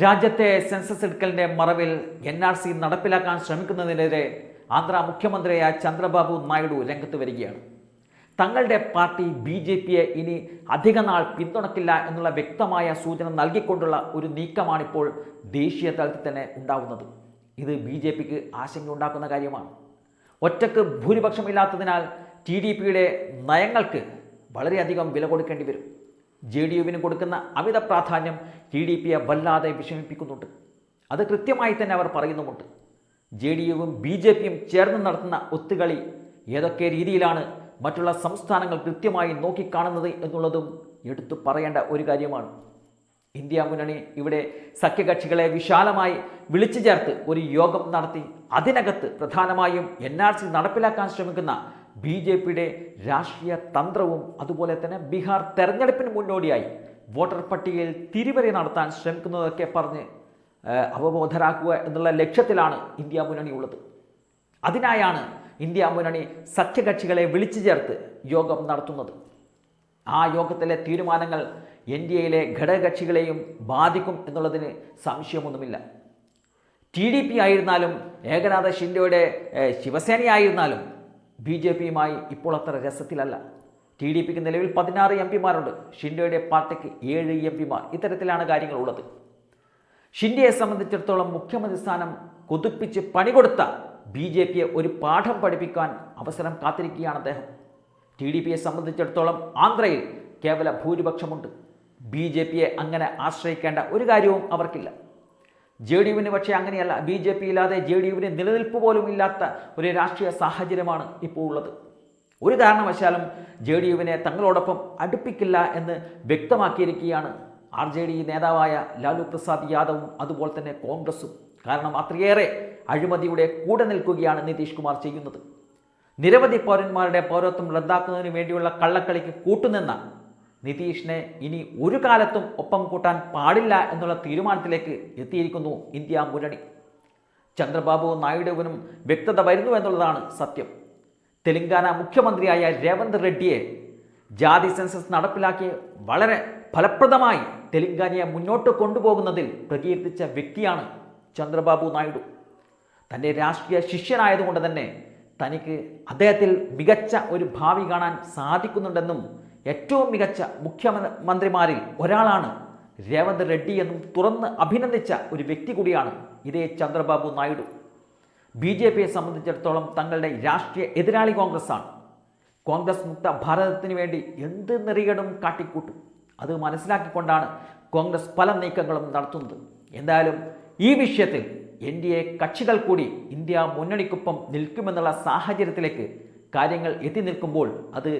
രാജ്യത്തെ സെൻസസ് എടുക്കലിന്റെ മറവിൽ N R C നടപ്പിലാക്കാൻ ശ്രമിക്കുന്നതിനെതിരെ ആന്ധ്ര മുഖ്യമന്ത്രിയായ ചന്ദ്രബാബു നായിഡു രംഗത്ത് വരികയാണ്. തങ്ങളുടെ പാർട്ടി ബി ജെ പിയെ ഇനി അധിക നാൾ പിന്തുണക്കില്ല എന്നുള്ള വ്യക്തമായ സൂചന നൽകിക്കൊണ്ടുള്ള ഒരു നീക്കമാണിപ്പോൾ ദേശീയ തലത്തിൽ തന്നെ ഉണ്ടാകുന്നത് ഇത് ബി ജെ പിക്ക് ആശങ്കയുണ്ടാക്കുന്ന കാര്യമാണ്. ഒറ്റയ്ക്ക് ഭൂരിപക്ഷമില്ലാത്തതിനാൽ ടി ഡി പിയുടെ നയങ്ങൾക്ക് വളരെയധികം വില കൊടുക്കേണ്ടി വരും. ജെ ഡി യുവിന് കൊടുക്കുന്ന അമിത പ്രാധാന്യം ടി ഡി പിയെ വല്ലാതെ വിഷമിപ്പിക്കുന്നുണ്ട്. അത് കൃത്യമായി തന്നെ അവർ പറയുന്നുമുണ്ട്. ജെ ഡി യുവും ബി ജെ പിയും ചേർന്ന് നടത്തുന്ന ഒത്തുകളി ഏതൊക്കെ രീതിയിലാണ് മറ്റുള്ള സംസ്ഥാനങ്ങൾ കൃത്യമായി നോക്കിക്കാണുന്നത് എന്നുള്ളതും എടുത്തു പറയേണ്ട ഒരു കാര്യമാണ്. ഇന്ത്യ മുന്നണി ഇവിടെ സഖ്യകക്ഷികളെ വിശാലമായി വിളിച്ചു ചേർത്ത് ഒരു യോഗം നടത്തി അതിനകത്ത് പ്രധാനമായും എൻ നടപ്പിലാക്കാൻ ശ്രമിക്കുന്ന ബി ജെ പിയുടെ രാഷ്ട്രീയ തന്ത്രവും അതുപോലെ തന്നെ ബീഹാർ തെരഞ്ഞെടുപ്പിന് മുന്നോടിയായി. വോട്ടർ പട്ടികയിൽ തിരിവരി നടത്താൻ ശ്രമിക്കുന്നതൊക്കെ പറഞ്ഞ് അവബോധരാക്കുക എന്നുള്ള ലക്ഷ്യത്തിലാണ് ഇന്ത്യ മുന്നണി ഉള്ളത്. അതിനായാണ് ഇന്ത്യ മുന്നണി സഖ്യകക്ഷികളെ വിളിച്ചു ചേർത്ത് യോഗം നടത്തുന്നത്. ആ യോഗത്തിലെ തീരുമാനങ്ങൾ എൻ ഡി എയിലെ ഘടകകക്ഷികളെയും ബാധിക്കും എന്നുള്ളതിന് സംശയമൊന്നുമില്ല. ടി ഡി പി ആയിരുന്നാലും ഏകനാഥ ഷിൻഡോയുടെ ശിവസേനയായിരുന്നാലും ബി ജെ പിയുമായി ഇപ്പോൾ അത്ര രസത്തിലല്ല. ടി ഡി പിക്ക് നിലവിൽ പതിനാറ് എം പിമാരുണ്ട്. ഷിൻഡോയുടെ പാർട്ടിക്ക് ഏഴ് എം പിമാർ. ഇത്തരത്തിലാണ് കാര്യങ്ങളുള്ളത്. ഷിൻഡയെ സംബന്ധിച്ചിടത്തോളം മുഖ്യമന്ത്രി സ്ഥാനം കൊതിപ്പിച്ച് പണികൊടുത്ത ബി ജെ പിയെ ഒരു പാഠം പഠിപ്പിക്കാൻ അവസരം കാത്തിരിക്കുകയാണ് അദ്ദേഹം. ടി ഡി പിയെ സംബന്ധിച്ചിടത്തോളം ആന്ധ്രയിൽ കേവല ഭൂരിപക്ഷമുണ്ട്. ബി ജെ പിയെ അങ്ങനെ ആശ്രയിക്കേണ്ട ഒരു കാര്യവും അവർക്കില്ല. ജെ ഡി യുവിന് പക്ഷേ അങ്ങനെയല്ല. ബി ജെ പി ഇല്ലാതെ ജെ ഡി യുവിന് നിലനിൽപ്പ് പോലും ഇല്ലാത്ത ഒരു രാഷ്ട്രീയ സാഹചര്യമാണ് ഇപ്പോൾ ഉള്ളത്. ഒരു കാരണവശാലും ജെ ഡി യുവിനെ തങ്ങളോടൊപ്പം അടുപ്പിക്കില്ല എന്ന് വ്യക്തമാക്കിയിരിക്കുകയാണ് ആർ ജെ ഡി നേതാവായ ലാലു പ്രസാദ് യാദവും അതുപോലെ തന്നെ കോൺഗ്രസും. കാരണം അത്രയേറെ അഴിമതിയുടെ കൂടെ നിൽക്കുകയാണ് നിതീഷ് കുമാർ ചെയ്യുന്നത്. നിരവധി പൗരന്മാരുടെ പൗരത്വം റദ്ദാക്കുന്നതിന് വേണ്ടിയുള്ള കള്ളക്കളിക്ക് കൂട്ടുനിന്ന നിതീഷിനെ ഇനി ഒരു കാലത്തും ഒപ്പം കൂട്ടാൻ പാടില്ല എന്നുള്ള തീരുമാനത്തിലേക്ക് എത്തിയിരിക്കുന്നു ഇന്ത്യ മുന്നണി. ചന്ദ്രബാബു നായിഡുവിനും വ്യക്തത വരുന്നു എന്നുള്ളതാണ് സത്യം. തെലങ്കാന മുഖ്യമന്ത്രിയായ രേവന്ത് റെഡ്ഡിയെ ജാതി സെൻസസ് നടപ്പിലാക്കി വളരെ ഫലപ്രദമായി തെലങ്കാനയെ മുന്നോട്ട് കൊണ്ടുപോകുന്നതിൽ പ്രകീർത്തിച്ച വ്യക്തിയാണ് ചന്ദ്രബാബു നായിഡു. തന്റെ രാഷ്ട്രീയ ശിഷ്യനായതുകൊണ്ട് തന്നെ തനിക്ക് അദ്ദേഹത്തിൽ മികച്ച ഒരു ഭാവി കാണാൻ സാധിക്കുന്നുണ്ടെന്നും ഏറ്റവും മികച്ച മുഖ്യമന്ത്രിമാരിൽ ഒരാളാണ് രേവന്ത് റെഡ്ഡി എന്നും തുറന്ന് അഭിനന്ദിച്ച ഒരു വ്യക്തി കൂടിയാണ് ഇതേ ചന്ദ്രബാബു നായിഡു. ബി ജെ പിയെ സംബന്ധിച്ചിടത്തോളം തങ്ങളുടെ രാഷ്ട്രീയ എതിരാളി കോൺഗ്രസ്സാണ്. കോൺഗ്രസ് മുക്ത ഭാരതത്തിന് വേണ്ടി എന്ത് നിറികടും കാട്ടിക്കൂട്ടും. അത് മനസ്സിലാക്കിക്കൊണ്ടാണ് കോൺഗ്രസ് പല നീക്കങ്ങളും നടത്തുന്നത്. എന്തായാലും ഈ വിഷയത്തിൽ എൻ ഡി എ കക്ഷികൾ കൂടി ഇന്ത്യ മുന്നണിക്കൊപ്പം നിൽക്കുമെന്നുള്ള സാഹചര്യത്തിലേക്ക് കാര്യങ്ങൾ എത്തി നിൽക്കുമ്പോൾ അത്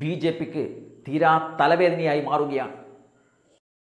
ബി ജെ പിക്ക് തീരാ തലവേദനയായി മാറുകയാണ്.